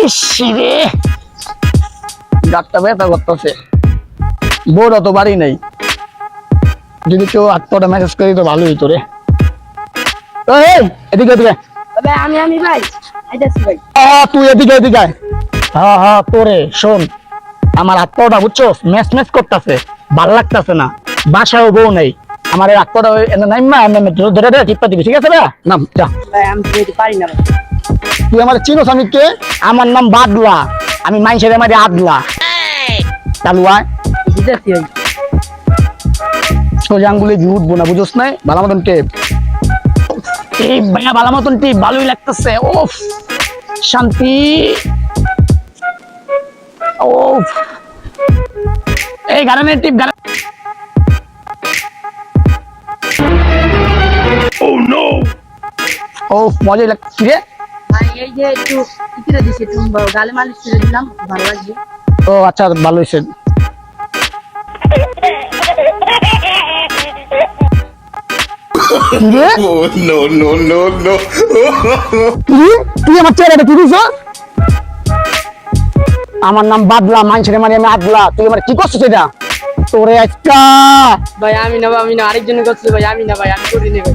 ইসিরে গাটটা ব্যথা করতেছে। বোর্ড অত বাড়ি নাই। যদি কেউ আত্মটা মেসেজ করি তো ভালোই তো রে। এদিকে এদিকে। আমি আমি ভাই। ভাই। তুই এদিকে এদিকে হ্যাঁ হ্যাঁ তোরে শোন। আমার আত্মাটা বুঝছ? ম্যাচ ম্যাচ করতেছে। ভালো লাগতেছে না। বাসাও বউ নেই। আমার আত্মাটা এনে নাই মা এনে ধরে ধরে ধরে টিপা দিবি। ঠিক আছে নাম যা। ভাই আমি পারি না ভাই। তুই আমার চিনোস আমি কে? আমার নাম বাদলা। আমি মাইসের আমার আদলা। সোজা আঙ্গুলে ঘি উঠবো না বুঝোস নাই? ভালো মতন টেপ। এই ভাইয়া ভালো মতন টিপ ভালোই লাগতেছে। ওফ শান্তি। ওফ। এই গারানের টিপ গারা ওফ মজাই লাগছে রে এই যে একটু ইতিরে দিছি একটু গালে মালিশ করে দিলাম ভালো লাগছে। ও আচ্ছা ভালো হয়েছে? Oh? তুই আমার চেহারাটা কি দিছ আমার নাম বাদলা মানুষের মানে আমি আদলা তুই আমার কি করছিস এটা? তোরে আজকা ভাই আমি না ভাই, আমি না আরেকজন করছিল ভাই আমি না ভাই আমি করি নি ভাই